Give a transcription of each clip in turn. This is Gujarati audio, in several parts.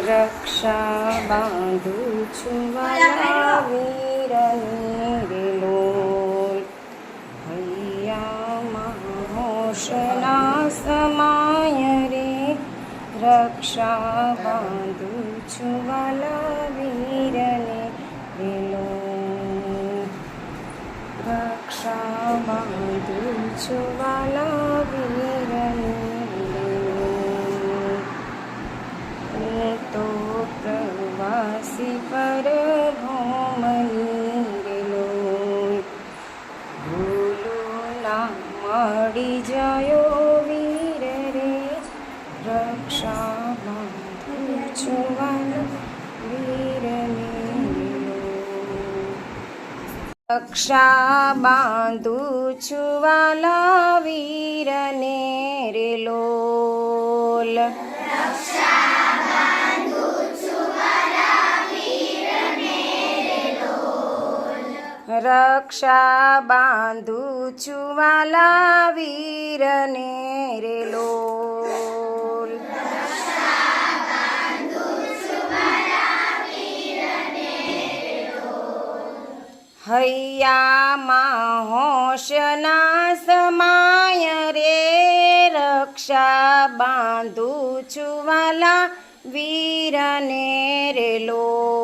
રક્ષા બાંધું છું વાલા વીરની રે લોલ હૈયામાં સમાય રે રક્ષા બાંધું છું વાલા વીરને રે રક્ષા બાંધું છું વાલા વીરને રે લોલ હું તો પ્રવાસી પર રેલો ભૂલું ના મળી જયો વીર રે રક્ષા બાંધું છું વાલા વીરને રક્ષા બાંધું છુવાલા વીરને રે લોલ રક્ષા બાંધું છું વાલા વીરને રે લોલ. હૈયામાં હોશના સમાય રે રક્ષા બાંધું છું વાલા વીરને રે લોલ.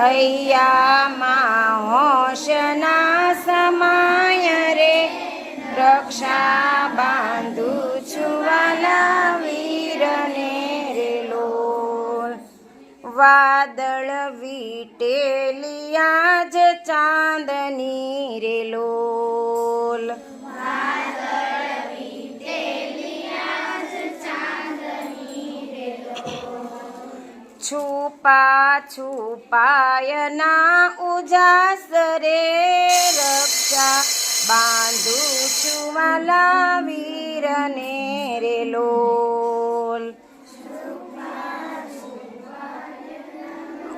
હૈયામાં હોશના સમાય રે. રક્ષા બાંધું છું વીરને રે લોલ. વાદળ વીટેલિયા જ ચાંદની છુપા છુપાયના ઉજાસ રે રક્ષા. બાંધું છું વાલા વીરને રે લોલ.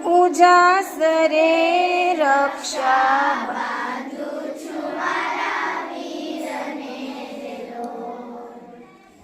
ઉજાસ રે રક્ષા.